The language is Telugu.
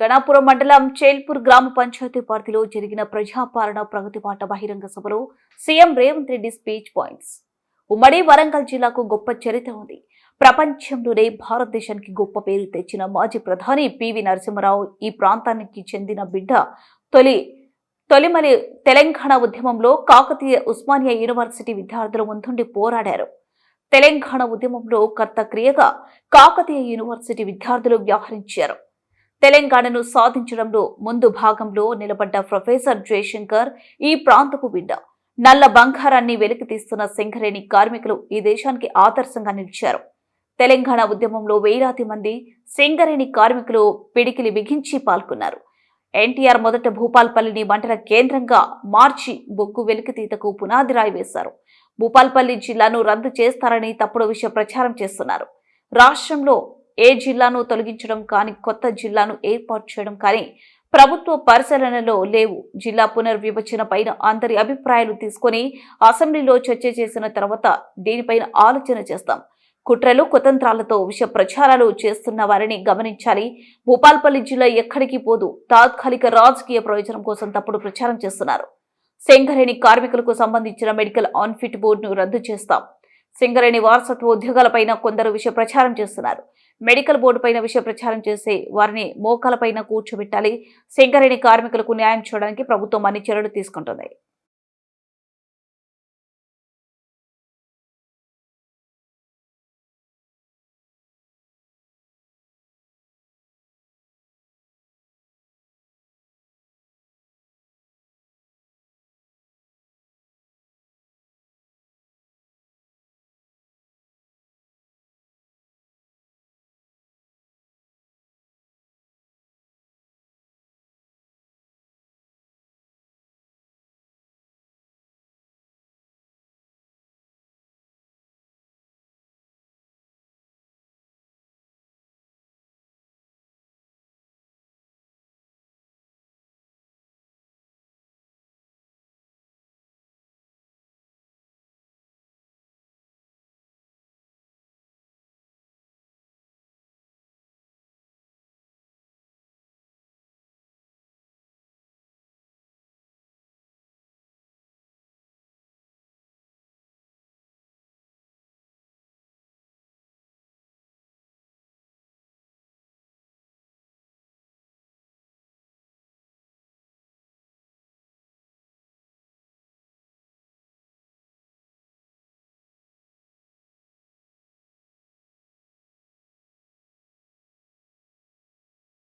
గణాపురం మండలం చేల్పూర్ గ్రామ పంచాయతీ పరిధిలో జరిగిన ప్రజాపాలన ప్రగతిపాట బహిరంగ సభలో CM Revanth Reddy speech points. ఉమ్మడి వరంగల్ జిల్లాకు గొప్ప చరిత్ర ఉంది. ప్రపంచంలోనే భారతదేశానికి గొప్ప పేరు తెచ్చిన మాజీ ప్రధాని పివి నరసింహరావు ఈ ప్రాంతానికి చెందిన బిడ్డ తొలి తొలిమలి తెలంగాణ ఉద్యమంలో కాకతీయ ఉస్మానియా యూనివర్సిటీ విద్యార్థుల ముందుండి పోరాడారు. తెలంగాణ ఉద్యమంలో కర్త క్రియగా కాకతీయ యూనివర్సిటీ విద్యార్థులు వ్యవహరించారు. తెలంగాణను సాధించడంలో ముందు భాగంలో నిలబడ్డ ప్రొఫెసర్ జయశంకర్ ఈ ప్రాంతపు బిడ్డ. నల్ల బంగారాన్ని వెలికి తీస్తున్న సింగరేణి కార్మికులు ఈ దేశానికి ఆదర్శంగా నిలిచారు. తెలంగాణ ఉద్యమంలో వేలాది మంది సింగరేణి కార్మికులు పిడికిలి బిగించి పాల్గొన్నారు. ఎన్టీఆర్ మొదట భూపాల్పల్లిని వంటల కేంద్రంగా మార్చి బొగ్గు వెలికితీతకు పునాది రాయి వేశారు. భూపాల్పల్లి జిల్లాను రద్దు చేస్తారని తప్పుడు విషయ ప్రచారం చేస్తున్నారు. రాష్ట్రంలో ఏ జిల్లాను తొలగించడం కానీ కొత్త జిల్లాను ఏర్పాటు చేయడం కానీ ప్రభుత్వ పరిశీలనలో లేవు. జిల్లా పునర్విభజన పైన అందరి అభిప్రాయాలు తీసుకొని అసెంబ్లీలో చర్చ చేసిన తర్వాత దీనిపైన ఆలోచన చేస్తాం. కుట్రలు కుతంత్రాలతో విష ప్రచారాలు చేస్తున్న వారిని గమనించాలి. భూపాల్పల్లి జిల్లా ఎక్కడికి పోదు. తాత్కాలిక రాజకీయ ప్రయోజనం కోసం తప్పుడు ప్రచారం చేస్తున్నారు. సింగరేణి కార్మికులకు సంబంధించిన మెడికల్ ఆన్ఫిట్ బోర్డును రద్దు చేస్తాం. సింగరేణి వారసత్వ ఉద్యోగాలపైన కొందరు విష ప్రచారం చేస్తున్నారు. మెడికల్ బోర్డు పైన విషయ ప్రచారం చేసి వారిని మోకాలపైన కూర్చోబెట్టాలి. సింగరేణి కార్మికులకు న్యాయం చేయడానికి ప్రభుత్వం అన్ని చర్యలు తీసుకుంటుంది.